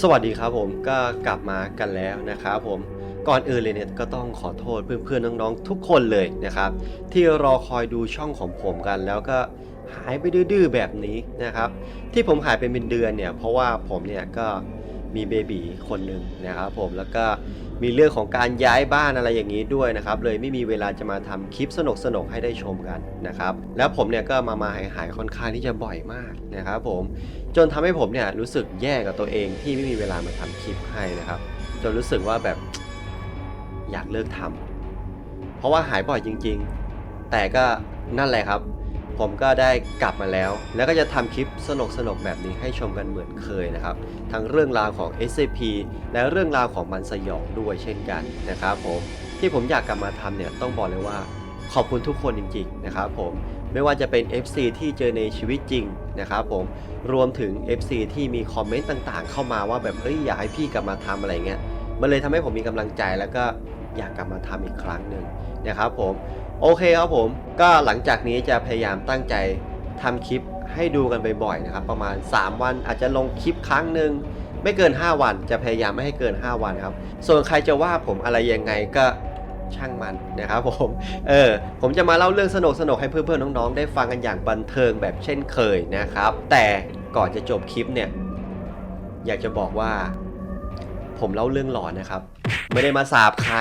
สวัสดีครับผมก็กลับมากันแล้วนะครับผมก่อนอื่นเลยเนี่ยก็ต้องขอโทษเพื่อนๆน้องๆทุกคนเลยนะครับ ที่รอคอยดูช่องของผมกันแล้วก็หายไปดื้อๆแบบนี้นะครับ ที่ผมหายไปเป็นเดือนเนี่ยเพราะว่าผมเนี่ยก็ มีเบบีคนหนึ่งนะครับผมแล้วก็มีเรื่องของการย้ายบ้านอะไรอย่างนี้ด้วยนะครับ เลยไม่มีเวลาจะมาทำคลิปสนุกๆให้ได้ชมกันนะครับ แล้วผมเนี่ยก็มามาหายหายๆค่อนข้างที่จะบ่อยมากนะครับผมจนทำให้ผมเนี่ยรู้สึกแย่กับตัวเองที่ไม่มีเวลามาทำคลิปให้นะครับ จนรู้สึกว่าแบบอยากเลิกทำเพราะว่าหายบ่อยจริง ๆ แต่ก็นั่นแหละครับ ผมก็ได้กลับมาแล้ว แล้วก็จะทำคลิปสนุกๆแบบนี้ให้ชมกันเหมือนเคยนะครับ ทั้งเรื่องราวของ SCP และเรื่องราวของมันสยองด้วยเช่นกันนะครับผมที่ผมอยากกลับมาทำเนี่ยต้องบอกเลยว่าขอบคุณทุกคนจริง ๆ นะครับผมไม่ว่าจะเป็น FC ที่เจอในชีวิตจริงนะครับผมรวมถึง FC ที่มีคอมเมนต์ต่างๆ เข้ามาว่าแบบเอ้ยอยากให้พี่กลับมาทำอะไรเงี้ยมันเลยทำให้ผมมีกำลังใจแล้วก็อยากกลับมาทำอีกครั้งหนึ่งนะครับผม โอเคครับผม ก็หลังจากนี้จะพยายามตั้งใจทำคลิปให้ดูกันบ่อยๆนะครับ ประมาณ 3 วันอาจจะลงคลิปครั้งหนึ่งไม่เกิน 5 วันจะพยายามไม่ให้เกิน 5 วันครับ ส่วนใครจะว่าผมอะไรยังไงก็ช่างมันนะครับผมเออผมจะมาเล่าเรื่องสนุกสนุกให้เพื่อนๆน้องๆได้ฟังกันอย่างบันเทิงแบบเช่นเคยนะครับ แต่ก่อนจะจบคลิปเนี่ยอยากจะบอกว่า ผมเล่าเรื่องหลอนนะครับ ไม่ได้มาสาบใคร